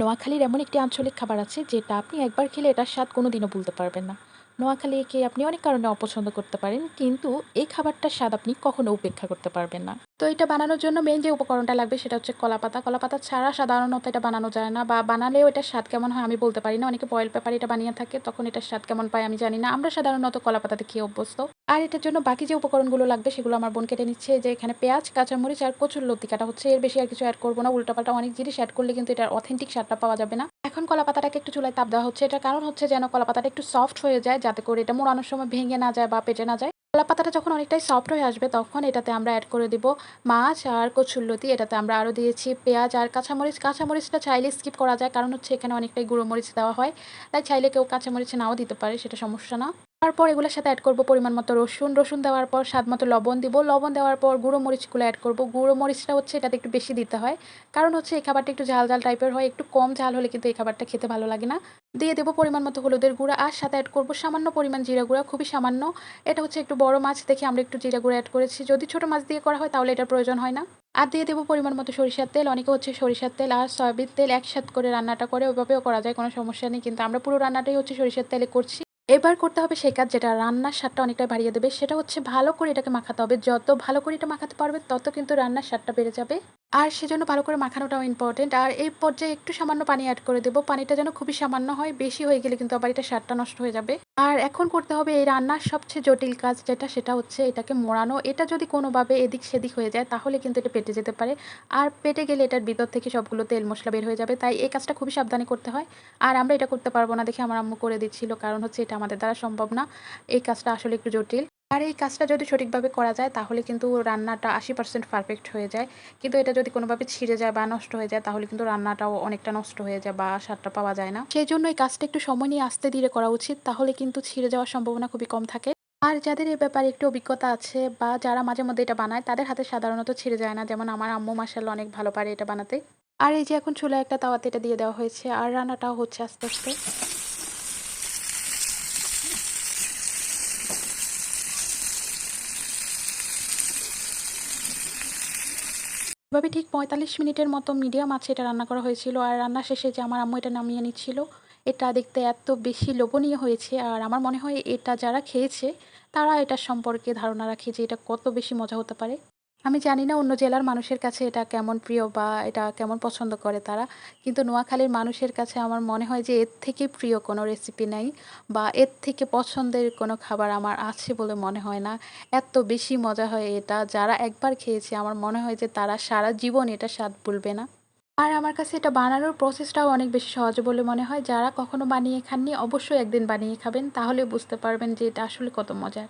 নোয়াখালীর এমন একটি আঞ্চলিক খাবার আছে যেটা আপনি একবার খেলে এটার স্বাদ কোনোদিনও ভুলতে পারবেন না। নোয়াখালীকে আপনি অনেক কারণে অপছন্দ করতে পারেন, কিন্তু এই খাবারটার স্বাদ আপনি কখনো উপেক্ষা করতে পারবেন না। তো এটা বানানোর জন্য মেন যে উপকরণটা লাগবে সেটা হচ্ছে কলাপাতা। কলাপাতা ছাড়া সাধারণত এটা বানানো যায় না বা বানালেও এটার স্বাদ কেমন হয় আমি বলতে পারি না। অনেকে বয়েল পেপার এটা বানিয়ে থাকে তখন এটার স্বাদ কেমন পায় আমি জানি না। আমরা সাধারণত কলাপাতাতে খেয়ে অভ্যস্ত। আর এটার জন্য বাকি যে উপকরণগুলো লাগবে সেগুলো আমার বোন কেটে নিচ্ছে। যে এখানে পেঁয়াজ, কাঁচামরিচ আর কচুরলতি কাটা হচ্ছে। এর বেশি আর কিছু অ্যাড করব না। উল্টাপাল্টা অনেক জিনিস অ্যাড করলে কিন্তু এটার অথেন্টিক স্বাদটা পাওয়া যাবে না। এখন কলাপাতাটাকে একটু চুলায় তাপ দেওয়া হচ্ছে। এটার কারণ হচ্ছে যেন কলাপাতাটা একটু সফট হয়ে যায় যাতে করে এটা মোড়ানোর সময় ভেঙে না যায় বা পেটে না যায়। কলাপাতাটা যখন অনেকটাই সফট হয়ে আসবে তখন এটাতে আমরা অ্যাড করে দিব মাছ আর কচুরলতি। এটাতে আমরা আরও দিয়েছি পেঁয়াজ আর কাঁচামরিচ। কাঁচামরিচটা চাইলে স্কিপ করা যায় কারণ হচ্ছে এখানে অনেকটাই গুঁড়ো মরিচ দেওয়া হয়। তাই চাইলে কেউ কাঁচামরিচ নাও দিতে পারে সেটা সমস্যা না। তারপর এগুলোর সাথে অ্যাড করব পরিমাণ মতো রসুন। রসুন দেওয়ার পর স্বাদ মতো লবণ দিব। লবণ দেওয়ার পর গুঁড়ো মরিচগুলো অ্যাড করব। গুঁড়ো মরিচটা হচ্ছে এটাতে একটু বেশি দিতে হয়। কারণ হচ্ছে এই খাবারটা একটু ঝাল, ঝাল টাইপের হয়। একটু কম ঝাল হলে কিন্তু এই খাবারটা খেতে ভালো লাগে না। দিয়ে দেবো পরিমাণ মতো হলুদের গুঁড়া আর সাথে অ্যাড করব সামান্য পরিমাণ জিরা গুঁড়া, খুবই সামান্য। এটা হচ্ছে একটু বড় মাছ দেখে আমরা একটু জিরা গুঁড়া অ্যাড করেছি। যদি ছোট মাছ দিয়ে করা হয় তাহলে এটার প্রয়োজন হয় না। আর দিয়ে দেবো পরিমাণ মতো সরিষার তেল। অনেকে হচ্ছে সরিষার তেল আর সয়াবিন তেল একসাথে করে রান্নাটা করে ওইভাবেও করা যায় কোনো সমস্যা নেই। কিন্তু আমরা পুরো রান্নাটাই হচ্ছে সরিষার তেলে করছি। এবার করতে হবে সেই কাজ যেটা রান্নার স্বাদটা অনেকটাই বাড়িয়ে দেবে। সেটা হচ্ছে ভালো করে এটাকে মাখাতে হবে। যত ভালো করে এটা মাখাতে পারবে, তত কিন্তু রান্নার স্বাদটা বেড়ে যাবে। আর সেজন্য ভালো করে মাখানোটাও ইম্পর্টেন্ট। আর এই পর্যায়ে একটু সামান্য পানি অ্যাড করে দেবো পানিটা যেন খুবই সামান্য হয়। বেশি হয়ে গেলে কিন্তু আবার এটা স্বাদটা নষ্ট হয়ে যাবে। আর এখন করতে হবে এই রান্নার সবচেয়ে জটিল কাজ যেটা, সেটা হচ্ছে এটাকে মোড়ানো। এটা যদি কোনোভাবে এদিক সেদিক হয়ে যায়, তাহলে কিন্তু এটা পেটে যেতে পারে। আর পেটে গেলে এটার ভিতর থেকে সবগুলো তেল মশলা বের হয়ে যাবে। তাই এই কাজটা খুবই সাবধানে করতে হয়। আর আমরা এটা করতে পারব না দেখে আমার আম্মু করে দিচ্ছিল। কারণ হচ্ছে এটা আমাদের দ্বারা সম্ভব না। এই কাজটা আসলে একটু জটিল। আর এই কাজটা যদি সঠিকভাবে করা যায় তাহলে কিন্তু রান্নাটা 80% পারফেক্ট হয়ে যায়। কিন্তু এটা যদি কোনোভাবে ছিঁড়ে যায় বা নষ্ট হয়ে যায় তাহলে কিন্তু রান্নাটাও অনেকটা নষ্ট হয়ে যায় বা স্বাদটা পাওয়া যায় না। সেই জন্য এই কাজটা একটু সময় নিয়ে আস্তে ধীরে করা উচিত। তাহলে কিন্তু ছিঁড়ে যাওয়ার সম্ভাবনা খুবই কম থাকে। আর যাদের এ ব্যাপারে একটু অভিজ্ঞতা আছে বা যারা মাঝে মধ্যে এটা বানায় তাদের হাতে সাধারণত ছিঁড়ে যায় না। যেমন আমার আম্মু মাশাআল্লাহ অনেক ভালো পারে এটা বানাতে। আর এই যে এখন চুলায় একটা তাওয়াতে এটা দিয়ে দেওয়া হয়েছে আর রান্নাটাও হচ্ছে আস্তে, আস্তে। এভাবে ঠিক ৪৫ মিনিটের মতো মিডিয়াম আছে এটা রান্না করা হয়েছিল। আর রান্না শেষে যে আমার আম্মু এটা নামিয়ে নিচ্ছিল। এটা দেখতে এত বেশি লোভনীয় হয়েছে আর আমার মনে হয় এটা যারা খেয়েছে, তারা এটা সম্পর্কে ধারণা রাখে যে এটা কত বেশি মজা হতে পারে। আমি জানি না অন্য জেলার মানুষের কাছে এটা কেমন প্রিয় বা এটা কেমন পছন্দ করে তারা। কিন্তু নোয়াখালীর মানুষের কাছে আমার মনে হয় যে এর থেকে প্রিয় কোনো রেসিপি নাই বা এর থেকে পছন্দের কোনো খাবার আমার আছে বলে মনে হয় না। এত বেশি মজা হয় এটা। যারা একবার খেয়েছে আমার মনে হয় যে তারা সারা জীবন এটা স্বাদ ভুলবে না। আর আমার কাছে এটা বানানোর প্রসেসটাও অনেক বেশি সহজ বলে মনে হয়। যারা কখনো বানিয়ে খাননি অবশ্যই একদিন বানিয়ে খাবেন। তাহলে বুঝতে পারবেন যে এটা আসলে কত মজার।